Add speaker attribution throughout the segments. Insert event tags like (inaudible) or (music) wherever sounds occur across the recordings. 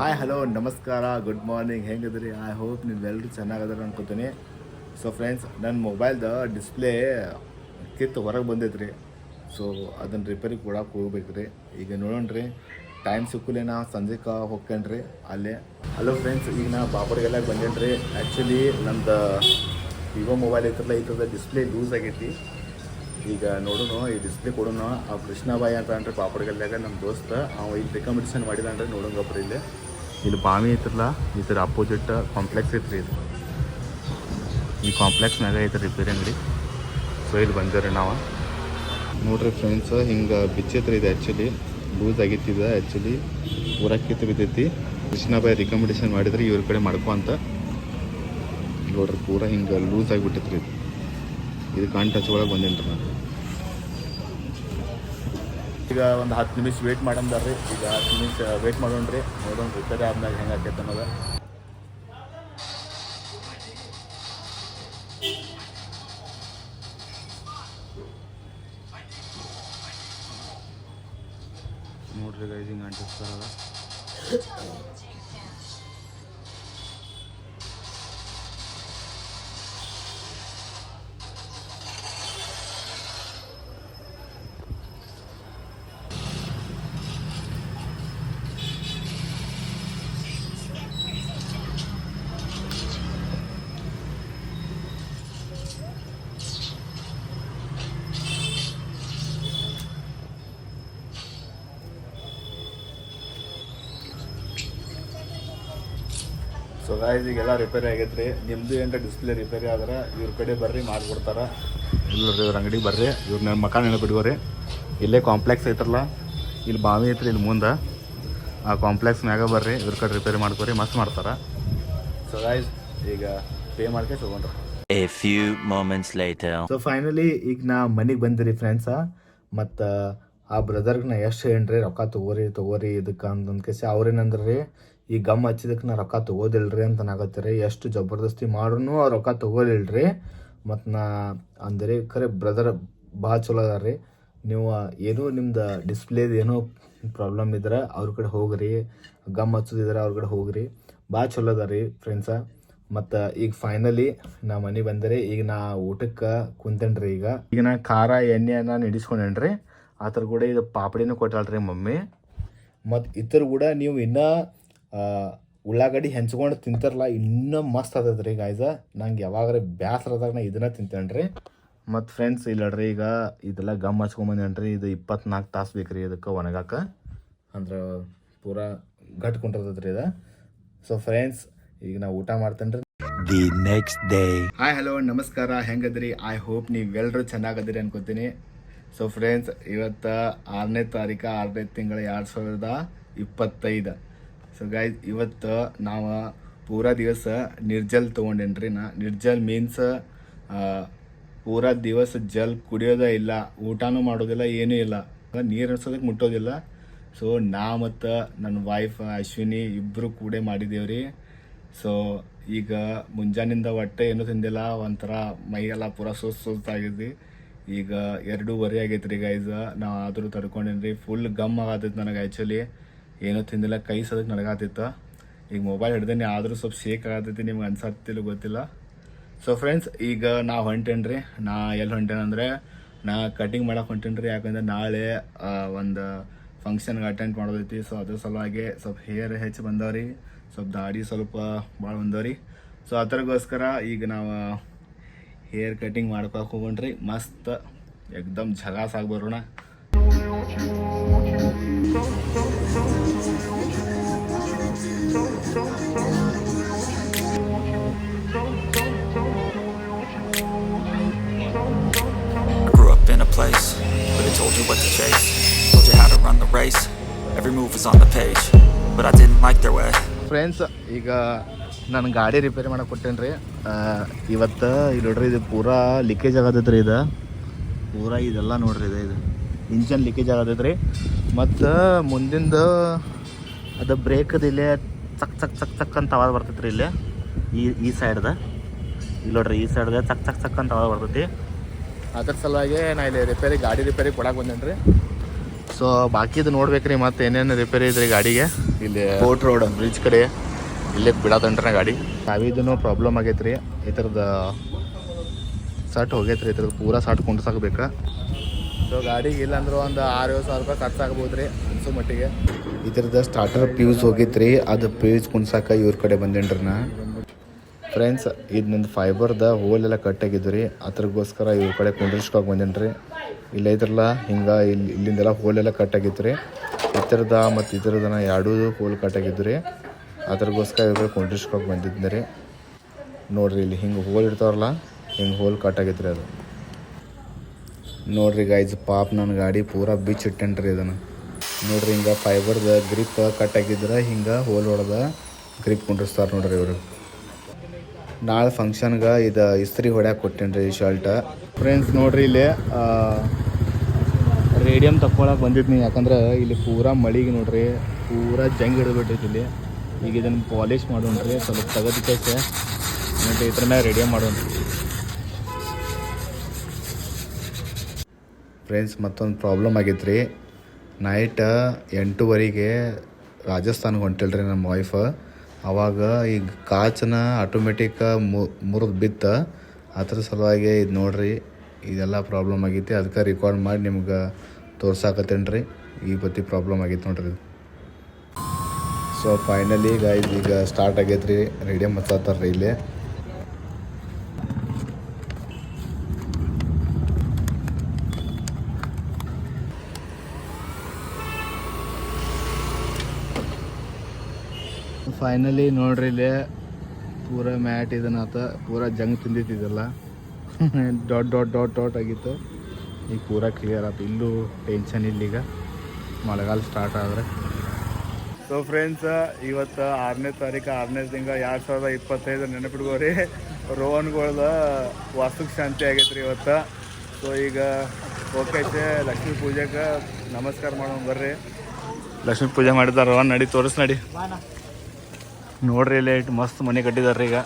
Speaker 1: Hi hello ನಮಸ್ಕಾರ good morning ಹೆಂಗದ್ರಿ I hope ನೀವೆಲ್ಲರೂ ಚೆನ್ನಾಗದ್ರ ಅನ್ಕೋತೀನಿ. ಸೊ ಫ್ರೆಂಡ್ಸ್ ನನ್ನ ಮೊಬೈಲ್ದು ಡಿಸ್ಪ್ಲೇ ಕಿತ್ತು ಹೊರಗೆ ಬಂದೈತ್ರಿ. ಸೊ ಅದನ್ನು ರಿಪೇರಿ ಹೋಗ್ಬೇಕು ರೀ ಈಗ ನೋಡೋಣ್ರಿ ಟೈಮ್ ಸಿಕ್ಕಲೆ ನಾ ಸಂಜೆಗೆ ಹೋಗ್ತೇನ್ರಿ ಅಲ್ಲೇ. ಹಲೋ ಫ್ರೆಂಡ್ಸ್ ಈಗ ನಾ ಬಾಬರ್ಗೆಲ್ಲ ಬಂದೇನ್ರಿ. ಆ್ಯಕ್ಚುಲಿ ನಂದು ವಿವೋ ಮೊಬೈಲ್ ಐತ್ರಲ್ಲ ಐತದ ಡಿಸ್ಪ್ಲೇ ಲೂಸ್ ಆಗೈತಿ. ಈಗ ನೋಡೋಣ ಈ ಡಿಸ್ಪ್ಲೇ ಕೊಡೋಣ ಆ ಕೃಷ್ಣಬಾಯಿ ಅಂತ ಅಂದ್ರೆ ಪಾಪಡ್ಗಲ್ಲಾಗ ನಮ್ಮ ದೋಸ್ತ. ಅವ ಇಲ್ಲಿ ರೆಕಮೆಂಡೇಷನ್ ಮಾಡಿದ ಅಂದ್ರೆ ನೋಡೋಂಗಪ್ಪ ಇಲ್ಲಿ. ಇಲ್ಲಿ ಬಾವಿ ಐತ್ರಲ್ಲ ಥರ ಅಪೋಸಿಟ್ ಕಾಂಪ್ಲೆಕ್ಸ್ ಐತ್ರಿ ಇದು. ಈ ಕಾಂಪ್ಲೆಕ್ಸ್ನಾಗ ಐತೆ ರಿಪೇರಿ ಅಂಗಡಿ. ಸೊ ಇಲ್ಲಿ ಬಂದೇವ್ರಿ ನಾವು. ನೋಡ್ರಿ ಫ್ರೆಂಡ್ಸ್ ಹಿಂಗೆ ಬಿಚ್ಚೈತ್ರಿ ಇದು ಆ್ಯಕ್ಚುಲಿ ಲೂಸ್ ಆಗಿತ್ತಿದ ಆ್ಯಕ್ಚುಲಿ ಊರಕ್ಕಿತ್ತು ಬಿದ್ದೈತಿ. ಕೃಷ್ಣಬಾಯಿ ರಿಕಮೆಂಡೇಶನ್ ಮಾಡಿದ್ರೆ ಇವ್ರ ಕಡೆ ಮಾಡ್ಕೋ ಅಂತ. ನೋಡ್ರಿ ಪೂರ ಹಿಂಗೆ ಲೂಸ್ ಆಗಿಬಿಟ್ಟಿತ್ತು ಇದು. ಇದು ಕಾಂಟಚ್ ಒಳಗೆ ಬಂದೇನ್ರಿ ನಾನು. ಈಗ ಒಂದು ಹತ್ತು ನಿಮಿಷ ವೇಟ್ ಮಾಡಂದಾರ್ರಿ ಈಗ ಹತ್ತು ನಿಮಿಷ ವೇಟ್ ಮಾಡೋಣ್ರಿ. ನೋಡೋಣ ರಿಪೇರಿ ಆದ್ಮೇಲೆ ಹೆಂಗೆ ಆಕೈತೆ ಅನ್ನೋದು. ಗಾಯ್ಸ್ ಈಗೆಲ್ಲ ರಿಪೇರಿ ಆಗೈತ್ರಿ. ನಿಮ್ಮದು ಏನ್ರ ಡಿಸ್ಪ್ಲೇ ರಿಪೇರಿ ಆದ್ರೆ ಇವ್ರ ಕಡೆ ಬರ್ರಿ ಮಾಡ್ಕೊಡ್ತಾರ. ಇಲ್ಲರಿ ಇವ್ರ ಅಂಗಡಿಗೆ ಬರ್ರಿ. ಇವ್ರ ನನ್ನ ಮಕ ನೆನಪಿಡ್ಕೋರಿ ಇಲ್ಲೇ ಕಾಂಪ್ಲೆಕ್ಸ್ ಐತ್ರಲ್ಲ ಇಲ್ಲಿ ಬಾವಿ ಐತ್ರಿ ಇಲ್ಲಿ ಮುಂದೆ. ಆ ಕಾಂಪ್ಲೆಕ್ಸ್ ಮ್ಯಾಗ ಬರ್ರಿ ಇವ್ರ ಕಡೆ ರಿಪೇರಿ ಮಾಡ್ಕೊರಿ ಮಸ್ತ್ ಮಾಡ್ತಾರ. ಸೊ ಗಾಯ್ಸ್ ಈಗ ಪೇ ಮಾಡ್ಕೆ ತಗೊಂಡ್ರ.
Speaker 2: A few moments light
Speaker 1: so finally ಈಗ ನಾ ಮನೆಗೆ ಬಂದಿರಿ ಫ್ರೆಂಡ್ಸ ಮತ್ತು ಆ ಬ್ರದರ್ಗೆ ನಾ ಎಷ್ಟು ಹೇಳ್ರಿ ರೊಕ್ಕ ತಗೋರಿ ತಗೋರಿ ಇದಕ್ಕೆ ಅಂತಂದ್ ಕೇಸಿ ಅವ್ರೇನಂದ್ರೆ ರೀ ಈ ಗಮ್ ಹಚ್ಚಿದಕ್ಕೆ ನಾ ರೊಕ್ಕ ತಗೋದಿಲ್ರಿ ಅಂತ ನಾಗತ್ತೀರಿ ಎಷ್ಟು ಜಬರ್ದಸ್ತಿ ಮಾಡ್ರೂ ಆ ರೊಕ್ಕ ತಗೋಲಿಲ್ರಿ. ಮತ್ತು ನಾ ಅಂದ್ರೆ, ಖರೆ ಬ್ರದರ್ ಭಾಳ ಚಲೋ ಅದ ರೀ ನೀವು ಏನೋ ನಿಮ್ದು ಡಿಸ್ಪ್ಲೇದು ಏನೋ ಪ್ರಾಬ್ಲಮ್ ಇದ್ರೆ, ಅವ್ರ ಕಡೆ ಹೋಗ್ರಿ, ಗಮ್ ಹಚ್ಚೋದಿದ್ರೆ ಅವ್ರ ಕಡೆ ಹೋಗ್ರಿ. ಭಾಳ ಚಲೋ ಅದ ರೀ ಫ್ರೆಂಡ್ಸ ಮತ್ತು ಈಗ ಫೈನಲಿ ನಾ ಮನೆ ಬಂದರೆ, ಈಗ ನಾ ಊಟಕ್ಕೆ ಕುಂತೇನ್ರಿ ಈಗ. ಈಗ ನಾ ಖಾರ ಎಣ್ಣೆ ನಾನು ನಡೆಸ್ಕೊಂಡೇನ್ರಿ. ಆ ಥರ ಕೂಡ ಇದು ಪಾಪಡಿನೂ ಕೊಟ್ಟಾಳ್ರಿ ಮಮ್ಮಿ. ಮತ್ತು ಇತರ ಕೂಡ ನೀವು ಇನ್ನೂ ಉಳ್ಳಾಗಡ್ಡಿ ಹೆಂಚ್ಕೊಂಡು ತಿಂತಾರಲ್ಲ ಇನ್ನೂ ಮಸ್ತ್ ಆಗ್ತದೆ ಗಾಯ್ಸ ನಂಗೆ ಯಾವಾಗಾರ ಬ್ಯಾಸ್ರದಾಗ ನಾ ಇದನ್ನ ರೀ ಮತ್ತು ಫ್ರೆಂಡ್ಸ್ ಇಲ್ಲಡ್ರಿ ಈಗ ಇದೆಲ್ಲ ಗಮ್ ಹಚ್ಕೊಂಬಂದೇನ್ರಿ ಇದು ಇಪ್ಪತ್ನಾಲ್ಕು ತಾಸು ಬೇಕು ರೀ ಇದಕ್ಕೆ ಒಣಗಾಕ. ಅಂದ್ರೆ ಪೂರಾ ಗಟ್ ಕುಂಟಿರ್ತೈತ್ರಿ ಇದು. ಸೊ ಫ್ರೆಂಡ್ಸ್ ಈಗ ನಾ ಊಟ ಮಾಡ್ತೇನೆ ರೀ
Speaker 2: the next day
Speaker 1: hi hello ನಮಸ್ಕಾರ ಹೆಂಗದ್ರಿ? ಐ ಹೋಪ್ ನೀವೆಲ್ಲರೂ ಚೆನ್ನಾಗದ್ರಿ ಅನ್ಕೋತೀನಿ. ಸೊ ಫ್ರೆಂಡ್ಸ್ ಇವತ್ತು ಆರನೇ ತಾರೀಕು, ಆರನೇ ತಿಂಗಳ ಎರಡು ಸಾವಿರದ ಇಪ್ಪತ್ತೈದು. ಸೊ ಗೈಸ್ ಇವತ್ತು ನಾವು ಪೂರಾ ದಿವಸ ನಿರ್ಜಲ್ ತೊಗೊಂಡೇನ್ರಿ ನಾ? ನಿರ್ಜಲ್ ಮೀನ್ಸ್ ಪೂರಾ ದಿವಸ ಜಲ್ ಕುಡಿಯೋದೇ ಇಲ್ಲ, ಊಟನೂ ಮಾಡೋದಿಲ್ಲ, ಏನೂ ಇಲ್ಲ. ನೀರು ಅನ್ಸೋದಕ್ಕೆ ಮುಟ್ಟೋದಿಲ್ಲ. ಸೊ ನಾ ಮತ್ತು ನನ್ನ ವೈಫ್ ಅಶ್ವಿನಿ ಇಬ್ಬರು ಕೂಡ ಮಾಡಿದ್ದೇವ್ರಿ ಸೊ ಈಗ ಮುಂಜಾನಿಂದ ಹೊಟ್ಟೆ ಏನೂ ತಿಂದಿಲ್ಲ, ಒಂಥರ ಮೈಯೆಲ್ಲ ಪೂರ ಸುಸ್ತು ಸುಸ್ತಾಗಿದ್ವಿ ಈಗ ಎರಡೂವರೆ ಆಗೈತೆ ರೀ ಗೈಸ ನಾ ಆದರೂ ತಡ್ಕೊಂಡೇನ್ರಿ ಫುಲ್ ಗಮ್ ಆಗತ್ತೈತೆ ನನಗೆ ಆ್ಯಕ್ಚುಲಿ ಏನೋ ತಿಂದಿಲ್ಲ, ಕೈ ಸದಕ್ಕೆ ನಡಗಾತಿತ್ತು. ಈಗ ಮೊಬೈಲ್ ಹಿಡ್ದೇನೆ ಆದರೂ ಸ್ವಲ್ಪ ಶೇಕ್ ಆಗತ್ತೈತಿ ನಿಮ್ಗೆ ಅನ್ಸತ್ತಿಲ್ಲ ಗೊತ್ತಿಲ್ಲ. ಸೊ ಫ್ರೆಂಡ್ಸ್ ಈಗ ನಾ ಹೊಂಟೇನ್ರಿ. ನಾ ಎಲ್ಲಿ ಹೊಂಟೇನಂದ್ರೆ ನಾ ಕಟಿಂಗ್ ಮಾಡಕ್ಕೆ ಹೊಂಟೇನ್ರಿ. ಯಾಕಂದ್ರೆ ನಾಳೆ ಒಂದು ಫಂಕ್ಷನ್ಗೆ ಅಟೆಂಡ್ ಮಾಡೋದೈತಿ. ಸೊ ಅದ್ರ ಸಲುವಾಗಿ ಸ್ವಲ್ಪ ಹೇರ್ ಹೆಚ್ಚು ಬಂದವ್ರಿ. ಸ್ವಲ್ಪ ದಾಡಿ ಸ್ವಲ್ಪ ಭಾಳ ಬಂದವ್ರಿ. ಸೊ ಅದರಗೋಸ್ಕರ ಈಗ ನಾವು ಹೇರ್ ಕಟಿಂಗ್ ಮಾಡ್ಕೊಳಕ್ಕೆ ಹೋಗೋಣ್ರಿ ಮಸ್ತ್ ಎಕ್ದಮ್ ಝಗಾಸ್ ಆಗಿ ಬರೋಣ
Speaker 3: I grew up in a place where they told you what to chase, told you how to run the race. Every move was on the page, but I didn't like their way.
Speaker 1: Friends ಈಗ ನಾನು ಗಾಡಿ repair ಮಾಡಕ್ಕೆ ಕೊಟ್ಟೇನೆ ರೀ ಇವತ್ತು ಇಲ್ಲಿ ನೋಡ್ರಿ, ಇದು ಪೂರಾ ಲೀಕೇಜ್ ಆಗತ್ತೈತೆ ರೀ ಇದು. ಪೂರಾ ಇದೆಲ್ಲ ನೋಡ್ರಿ ಇದು ಇದು. ಇಂಜನ್ ಲೀಕೇಜ್ ಆಗತ್ತೈತೆ ರೀ ಮತ್ತು ಮುಂದಿಂದು ಅದು ಬ್ರೇಕದ ಇಲ್ಲೇ ಚಕ್ ಚಕ್ ಚಕ್ ಚಕ್ ಅಂತ ಆವಾಜ್ ಬರ್ತೈತೆ ರೀ ಇಲ್ಲೇ. ಈ ಈ ಸೈಡ್ದ ಇಲ್ಲಿ ನೋಡ್ರಿ, ಈ ಸೈಡ್ದ ಚಕ್ ಚಕ್ ಚಕ್ ಅಂತ ಆವಾಜ್ ಬರ್ತೈತಿ. ಅದ್ರ ಸಲುವಾಗಿ ನಾ ಇಲ್ಲಿ ರಿಪೇರಿ ಗಾಡಿ ರಿಪೇರಿ ಕೊಡಕ್ಕೆ ಬಂದೇನೆ ರೀ ಸೊ ಬಾಕಿದು ನೋಡ್ಬೇಕ್ರಿ ಮತ್ತೆ ಏನೇನು ರಿಪೇರಿ ಇದ್ರಿ ಗಾಡಿಗೆ. ಇಲ್ಲಿ ಬೋಟ್ ರೋಡ್ ಬ್ರಿಡ್ಜ್ ಕಡೆ. ಇಲ್ಲೇ ಬಿಡತ್ತಂಟ್ರ ಗಾಡಿ. ನಾವಿದೂ ಪ್ರಾಬ್ಲಮ್ ಆಗೈತ್ರಿ ಈ ಥರದ ಸಟ್ ಹೋಗೈತ್ರಿ ಈ ಥರದ್ದು ಪೂರಾ ಸಟ್ ಕುಂಡ್ಸಾಕ್ಬೇಕು ಸೊ ಗಾಡಿಗೆ ಇಲ್ಲಾಂದ್ರೆ ಒಂದು ಆರು ಏಳು ಸಾವಿರ ರೂಪಾಯಿ ಖರ್ಚಾಗ್ಬೋದು ರೀ ಅನ್ಸೋ ಮಟ್ಟಿಗೆ. ಈ ಥರದ ಸ್ಟಾರ್ಟರ್ ಪ್ಯೂಸ್ ರೀ. ಅದು ಪ್ಯೂಸ್ ಕುಂಡ್ಸಾಕ ಇವ್ರ ಕಡೆ ಬಂದೇನ್ರಿ ನಾ ಫ್ರೆಂಡ್ಸ್ ಇದು ನಂದು ಫೈಬರ್ದ ಹೋಲ್ ಎಲ್ಲ ಕಟ್ ಆಗಿದ್ದು ರೀ. ಅದ್ರಗೋಸ್ಕರ ಇವ್ರ ಕಡೆ ಕುಂಡ್ರಿಸ್ಕೊಕ್ ಬಂದೇನಿ ರೀ ಇಲ್ಲ ಇದ್ರಲ್ಲ ಹಿಂಗೆ ಇಲ್ಲಿ ಇಲ್ಲಿಂದೆಲ್ಲ ಹೋಲ್ ಎಲ್ಲ ಕಟ್ ಆಗಿತ್ತು ರೀ. ಈ ಥರದ ಮತ್ತು ಈ ಥರದನ ಎರಡೂ ಹೋಲ್ ಕಟ್ ಆಗಿದ್ದು ರೀ. ಅದ್ರಗೋಸ್ಕರ ಇವರು ಕಡೆ ಕುಂಡ್ರಿಸ್ಕೊಕ್ ಬಂದಿದ್ದೆ ರೀ ನೋಡ್ರಿ ಇಲ್ಲಿ ಹಿಂಗೆ ಹೋಲ್ ಇರ್ತಾವಲ್ಲ ಹಿಂಗೆ ಹೋಲ್ ಕಟ್ ಆಗೈತೆ ರೀ ಅದು. ನೋಡ್ರಿ ಗೈಸ್ ಪಾಪ್ ನನ್ನ ಗಾಡಿ ಪೂರಾ ಬಿಚ್ ಇಟ್ಟೇನ್ರಿ ಇದನ್ನು. ನೋಡ್ರಿ ಹಿಂಗೆ ಫೈಬರ್ದ ಗ್ರಿಪ್ ಕಟ್ ಆಗಿದ್ರೆ ಹಿಂಗೆ ಹೋಲ್ ಹೊಡೆದ ಗ್ರಿಪ್ ಕುಂಡ್ರಿಸ್ತಾರೆ ನೋಡ್ರಿ ಇವರು. ನಾಳೆ ಫಂಕ್ಷನ್ಗೆ ಇದು ಇಸ್ತ್ರಿ ಹೊಡ್ಯಾಕೆ ಕೊಟ್ಟೇನ್ರಿ ಈ ಶರ್ಟ್ ಫ್ರೆಂಡ್ಸ್ ನೋಡ್ರಿ ಇಲ್ಲಿ ರೇಡಿಯಮ್ ತಕ್ಕೊಳಕ್ಕೆ ಬಂದಿದ್ನಿ. ಯಾಕಂದ್ರೆ ಇಲ್ಲಿ ಪೂರಾ ಮಳಿಗೆ ನೋಡ್ರಿ, ಪೂರಾ ಜಂಗ್ ಹಿಡಿದ್ಬಿಟ್ಟೈತಿ ಇಲ್ಲಿ. ಈಗ ಇದನ್ನು ಪಾಲಿಶ್ ಮಾಡೋಣ್ರಿ ಸ್ವಲ್ಪ ತೆಗೆದಕ್ಕೆ ಮತ್ತು ಇದ್ರ ಮೇಲೆ ರೆಡಿ ಮಾಡೋಣ ಫ್ರೆಂಡ್ಸ್ ಮತ್ತೊಂದು ಪ್ರಾಬ್ಲಮ್ ಆಗಿತ್ತು ರೀ ನೈಟ್ ಎಂಟೂವರೆಗೆ ರಾಜಸ್ಥಾನ್ಗೆ ಹೊಂಟಿಲ್ರಿ ನಮ್ಮ ವೈಫ್ ಆವಾಗ ಈಗ ಕಾಚನ ಆಟೋಮೆಟಿಕ್ ಮುರಿದು ಬಿತ್ತ. ಅದ್ರ ಸಲುವಾಗಿ ಇದು ನೋಡ್ರಿ, ಇದೆಲ್ಲ ಪ್ರಾಬ್ಲಮ್ ಆಗೈತಿ ಅದಕ್ಕೆ ರೆಕಾರ್ಡ್ ಮಾಡಿ ನಿಮ್ಗೆ ತೋರ್ಸಾಕತ್ತೇನ್ರಿ. ಈ ಬತ್ತಿ ಪ್ರಾಬ್ಲಮ್ ಆಗೈತೆ ನೋಡ್ರಿ. ಸೊ ಫೈನಲಿ ಈಗ ಈಗ ಸ್ಟಾರ್ಟ್ ಆಗೈತೆ ರೀ ಹಚ್ಚತ್ತಾರ ರೀ ಇಲ್ಲಿ. ಫೈನಲಿ ನೋಡ್ರಿ ಇಲ್ಲಿ. ಪೂರ ಮ್ಯಾಟ್ ಇದನ್ನಾತ ಪೂರ ಜಂಗ್ ತಿಂದಿತ್ತಿದೆಲ್ಲ (laughs) ಡಾಟ್ ಡಾಟ್ ಡಾಟ್ ಡಾಟ್ ಆಗಿತ್ತು. ಈಗ ಪೂರ ಕ್ಲಿಯರ್ ಆಯ್ತು ಇಲ್ಲೂ ಟೆನ್ಷನ್ ಇಲ್ಲೀಗ ಮಳೆಗಾಲ ಸ್ಟಾರ್ಟ್ ಆದ್ರೆ. ಸೊ ಫ್ರೆಂಡ್ಸ್ ಇವತ್ತು ಆರನೇ ತಾರೀಕು ಆರನೇ ತಿಂಗಳ ಎರಡು ಸಾವಿರದ ಇಪ್ಪತ್ತೈದು ನೆನಪಿಟ್ಕೋರಿ ರೋಹನ್ಗಳ್ದ ವಾಸ್ತುಕ್ ಶಾಂತಿ ಆಗೈತೆ ರೀ ಇವತ್ತು. ಸೊ ಈಗ ಓಕೆ ಲಕ್ಷ್ಮೀ ಪೂಜೆಗೆ ನಮಸ್ಕಾರ ಮಾಡೋಣ ಬರ್ರಿ. ಲಕ್ಷ್ಮೀ ಪೂಜೆ ಮಾಡಿದ ರೋಹನ್ ನಡಿ ತೋರಿಸ್ ನಡಿ. ನೋಡ್ರಿ ಇಲ್ಲಿ ಮಸ್ತ್ ಮನೆ ಕಟ್ಟಿದಾರ್ರಿ ಈಗ.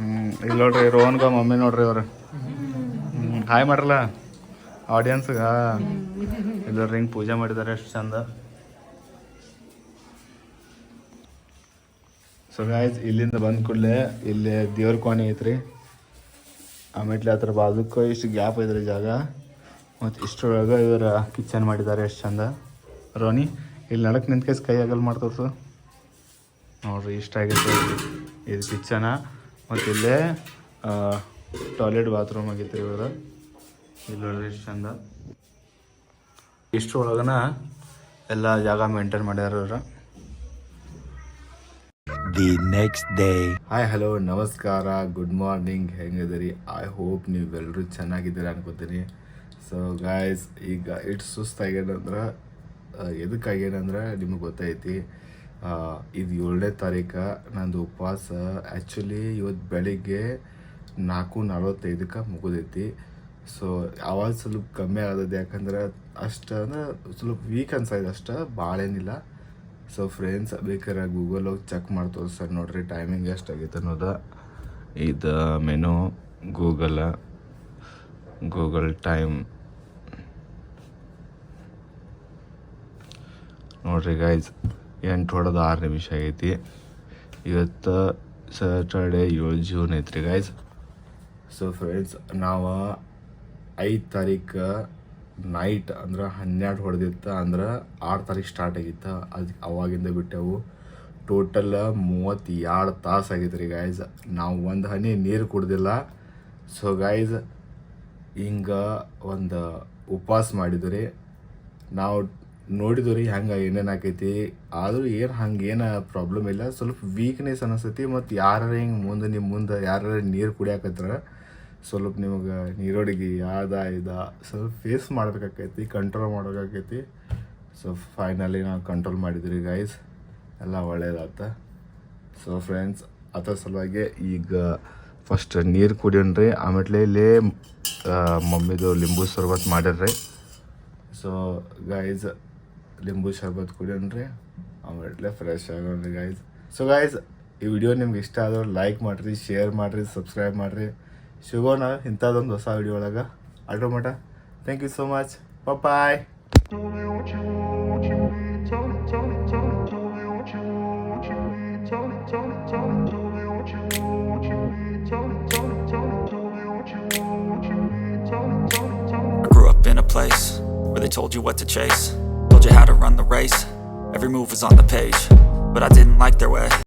Speaker 1: ಹ್ಮ್. ಇಲ್ಲಿ ನೋಡ್ರಿ ರೋಹನ್ಗ ಮಮ್ಮಿ ನೋಡ್ರಿ ಅವ್ರ. ಹಾಯ್ ಮಾಡ್ರಲ್ಲ? ಆಡಿಯನ್ಸ್ಗೆ ಎಲ್ಲರೂ ಹಿಂಗೆ ಪೂಜೆ ಮಾಡಿದ್ದಾರೆ ಅಷ್ಟು ಚಂದ. ಸೊ ಗಾಯ್ಸ್ ಇಲ್ಲಿಂದ ಬಂದ ಕೂಡಲೇ ಇಲ್ಲಿ ದೇವ್ರ ಕೋಣೆ ಐತ್ರಿ. ಆಮೇಲೆ ಅದ್ರ ಬಾಜುಕ್ಕೂ ಇಷ್ಟು ಗ್ಯಾಪ್ ಐತ್ರಿ ಜಾಗ. ಮತ್ತು ಇಷ್ಟರೊಳಗೆ ಇವ್ರ ಕಿಚನ್ ಮಾಡಿದ್ದಾರೆ ಎಷ್ಟು ಚಂದ. ರೋನಿ, ಇಲ್ಲಿ ನಡಕ್ಕೆ ನಿಂತ್ಕೇಸ್ ಕೈ ಆಗಲ್ ಸರ್ ನೋಡ್ರಿ, ಇಷ್ಟ ಆಗೈತೆ. ಇದು ಕಿಚನ ಮತ್ತು ಇಲ್ಲೇ ಟಾಯ್ಲೆಟ್ ಬಾತ್ರೂಮ್ ಆಗೈತೆ ಇವಾಗ ಇಲ್ಲಿ ನೋಡ್ರಿ ಎಷ್ಟು ಚಂದ. ಇಷ್ಟರೊಳಗನ ಎಲ್ಲ ಜಾಗ ಮೇಂಟೈನ್ ಮಾಡ್ಯಾರ
Speaker 2: the next day
Speaker 1: day. Hi hello ನಮಸ್ಕಾರ ಗುಡ್ ಮಾರ್ನಿಂಗ್ ಹೆಂಗಿದ್ದೀರಿ? ಐ ಹೋಪ್ ನೀವೆಲ್ಲರೂ ಚೆನ್ನಾಗಿದ್ದೀರಿ ಅನ್ಕೋತೀನಿ. ಸೊ ಗಾಯ್ಸ್ ಈಗ ಇಟ್ಟು ಸುಸ್ತಾಗ್ಯಾನಂದ್ರೆ ಎದಕ್ಕೆ ಆಗ್ಯಾನಂದ್ರೆ ನಿಮಗೆ ಗೊತ್ತೈತಿ. ಆ, ಇದು ಏಳನೇ ತಾರೀಕು ನಂದು ಉಪವಾಸ. ಆ್ಯಕ್ಚುಲಿ ಇವತ್ತು ಬೆಳಿಗ್ಗೆ ನಾಲ್ಕು ನಲವತ್ತೈದಕ್ಕೆ ಮುಗಿದೈತಿ. ಸೊ ಆವಾಜ್ ಸ್ವಲ್ಪ ಕಮ್ಮಿ ಆಗೋದು ಯಾಕಂದ್ರೆ ಅಷ್ಟು ಅಂದ್ರೆ ಸ್ವಲ್ಪ ವೀಕ್ ಅನ್ಸಾಯ್ತು ಅಷ್ಟು. ಭಾಳ ಏನಿಲ್ಲ. ಸೊ ಫ್ರೆಂಡ್ಸ್ ಬೇಕಾರೆ ಗೂಗಲ್ ಹೋಗಿ ಚೆಕ್ ಮಾಡಿ ಸರ್ ನೋಡ್ರಿ. ಟೈಮಿಂಗ್ ಎಷ್ಟು ಆಗೈತೆ ಅನ್ನೋದು. ಇದು ಮೆನು ಗೂಗಲ್ ಗೂಗಲ್ ಟೈಮ್ ನೋಡ್ರಿ ಗೈಸ್ ಎಂಟು ಹೊಡೆದು ಆರು ನಿಮಿಷ ಆಗೈತಿ. ಇವತ್ತು ಸ್ಯಾಟರ್ಡೆ ಏಳು ಜೂನ್ ಐತ್ರಿ ಗೈಸ್ ಸೊ ಫ್ರೆಂಡ್ಸ್ ನಾವು ಐದು ತಾರೀಕು ನೈಟ್ ಅಂದ್ರೆ ಹನ್ನೆರಡು ಹೊಡೆದಿತ್ತು ಅಂದ್ರೆ ಆರು ತಾರೀಕು ಸ್ಟಾರ್ಟ್ ಆಗಿತ್ತು. ಅದು ಅವಾಗಿಂದ ಬಿಟ್ಟೆವು ಟೋಟಲ್ ಮೂವತ್ತೆರಡು ತಾಸು ಆಗಿತ್ತು ರೀ ಗಾಯ್ಸ್ ನಾವು ಒಂದು ಹನಿ ನೀರು ಕುಡ್ದಿಲ್ಲ. ಸೊ ಗಾಯ್ಸ್ ಹಿಂಗೆ ಒಂದು ಉಪವಾಸ ಮಾಡಿದ್ವಿ ರೀ. ನಾವು ನೋಡಿದ್ವಿ ರೀ ಹೆಂಗೆ ಏನೇನು ಆಕೈತಿ. ಆದರೂ ಏನು ಹಂಗೆ ಏನು ಪ್ರಾಬ್ಲಮ್ ಇಲ್ಲ. ಸ್ವಲ್ಪ ವೀಕ್ನೆಸ್ ಅನಿಸ್ತೈತಿ ಮತ್ತು ಯಾರು ಹಿಂಗೆ ಮುಂದೆ ನಿಮ್ಮ ಮುಂದೆ ಯಾರು ನೀರು ಕುಡಿಯಾಕತ್ರ ಸ್ವಲ್ಪ ನಿಮಗೆ ನೀರೊಡಗಿ ಯಾವ್ದ ಇದ ಸ್ವಲ್ಪ ಫೇಸ್ ಮಾಡ್ಬೇಕಾಕೈತಿ ಕಂಟ್ರೋಲ್ ಮಾಡ್ಬೇಕಾಕೈತಿ. ಸೊ ಫೈನಲಿ ನಾವು ಕಂಟ್ರೋಲ್ ಮಾಡಿದ್ರಿ ಗೈಸ್ ಎಲ್ಲ ಒಳ್ಳೇದಾತ. ಸೊ ಫ್ರೆಂಡ್ಸ್ ಅದ್ರ ಸಲುವಾಗಿ ಈಗ ಫಸ್ಟ್ ನೀರು ಕುಡಿಯೋಣ್ರಿ ಆಮೇಲೆ ಇಲ್ಲಿ ಮಮ್ಮಿದು ಲಿಂಬು ಶರ್ಬತ್ ಮಾಡ್ಯಾರ್ರಿ ಸೊ ಗೈಸ್ ಲಿಂಬು ಶರ್ಬತ್ ಕುಡಿಯೋಣ್ರಿ ಆಮೇಲೆ ಫ್ರೆಶ್ ಆಗೋಣ್ರಿ ಗೈಸ್ ಸೊ ಗೈಸ್ ಈ ವಿಡಿಯೋ ನಿಮ್ಗೆ ಇಷ್ಟ ಆದ್ರೆ ಲೈಕ್ ಮಾಡಿರಿ ಶೇರ್ ಮಾಡಿರಿ ಸಬ್ಸ್ಕ್ರೈಬ್ ಮಾಡಿರಿ. ಸಿಗೋಣ ಇಂಥದ್ದೊಂದು ಹೊಸ ವಿಡಿಯೋ ಒಳಗೆ ಅಡ್ರೋ ಮಟ thank you so much bye
Speaker 3: I grew up in a place where they told you what to chase, told you how to run the race. Every move was on the page, but I didn't like their way.